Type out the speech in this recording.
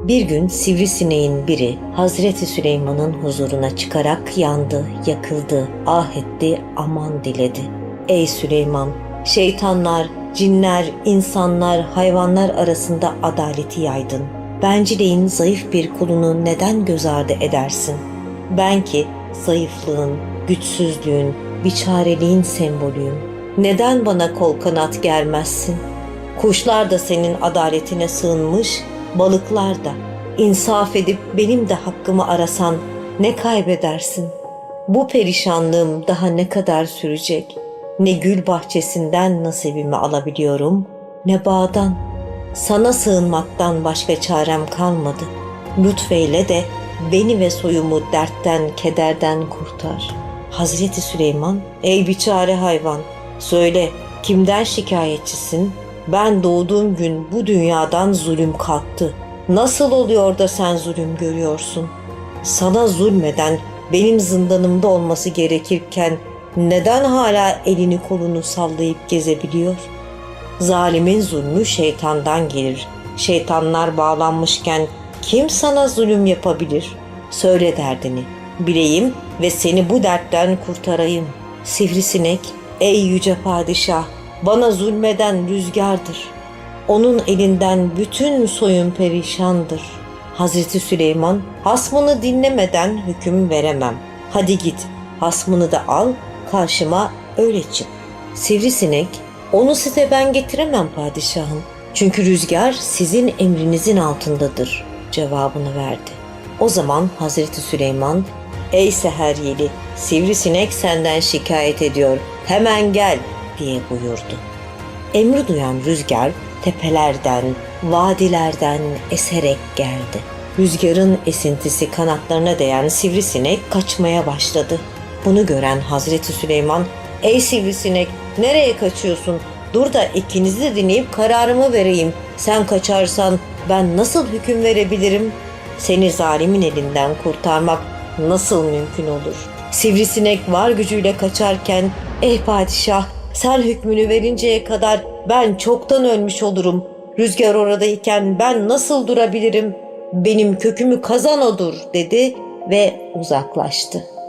Bir gün sivrisineğin biri Hazreti Süleyman'ın huzuruna çıkarak yandı, yakıldı, ah etti, aman diledi. Ey Süleyman, şeytanlar, cinler, insanlar, hayvanlar arasında adaleti yaydın. Bencilleğin zayıf bir kulunu neden göz ardı edersin? Ben ki zayıflığın, güçsüzlüğün, biçareliğin sembolüyüm. Neden bana kol kanat germezsin? Kuşlar da senin adaletine sığınmış, balıklar da. İnsaf edip benim de hakkımı arasan ne kaybedersin? Bu perişanlığım daha ne kadar sürecek? Ne gül bahçesinden nasibimi alabiliyorum, ne bağdan. Sana sığınmaktan başka çarem kalmadı. Lütfeyle de beni ve soyumu dertten, kederden kurtar. Hazreti Süleyman, ey biçare hayvan, söyle kimden şikayetçisin? Ben doğduğum gün bu dünyadan zulüm kalktı. Nasıl oluyor da sen zulüm görüyorsun? Sana zulmeden benim zindanımda olması gerekirken neden hala elini kolunu sallayıp gezebiliyor? Zalimin zulmü şeytandan gelir. Şeytanlar bağlanmışken kim sana zulüm yapabilir? Söyle derdini. Bileyim ve seni bu dertten kurtarayım. Sivrisinek, ey yüce padişah, bana zulmeden rüzgardır. Onun elinden bütün soyun perişandır. Hazreti Süleyman, hasmını dinlemeden hüküm veremem. Hadi git, hasmını da al, karşıma öyle çık. Sivrisinek, onu size ben getiremem padişahım. Çünkü rüzgar sizin emrinizin altındadır cevabını verdi. O zaman Hazreti Süleyman, ey seher yeli, sivrisinek senden şikayet ediyor, hemen gel diye buyurdu. Emri duyan rüzgar tepelerden, vadilerden eserek geldi. Rüzgarın esintisi kanatlarına değen sivrisinek kaçmaya başladı. Bunu gören Hazreti Süleyman, ''Ey sivrisinek, nereye kaçıyorsun? Dur da ikinizi de dinleyip kararımı vereyim. Sen kaçarsan ben nasıl hüküm verebilirim? Seni zalimin elinden kurtarmak nasıl mümkün olur? Sivrisinek var gücüyle kaçarken, ''Ey padişah, sen hükmünü verinceye kadar ben çoktan ölmüş olurum. Rüzgar oradayken ben nasıl durabilirim? Benim kökümü kazan odur.'' dedi ve uzaklaştı.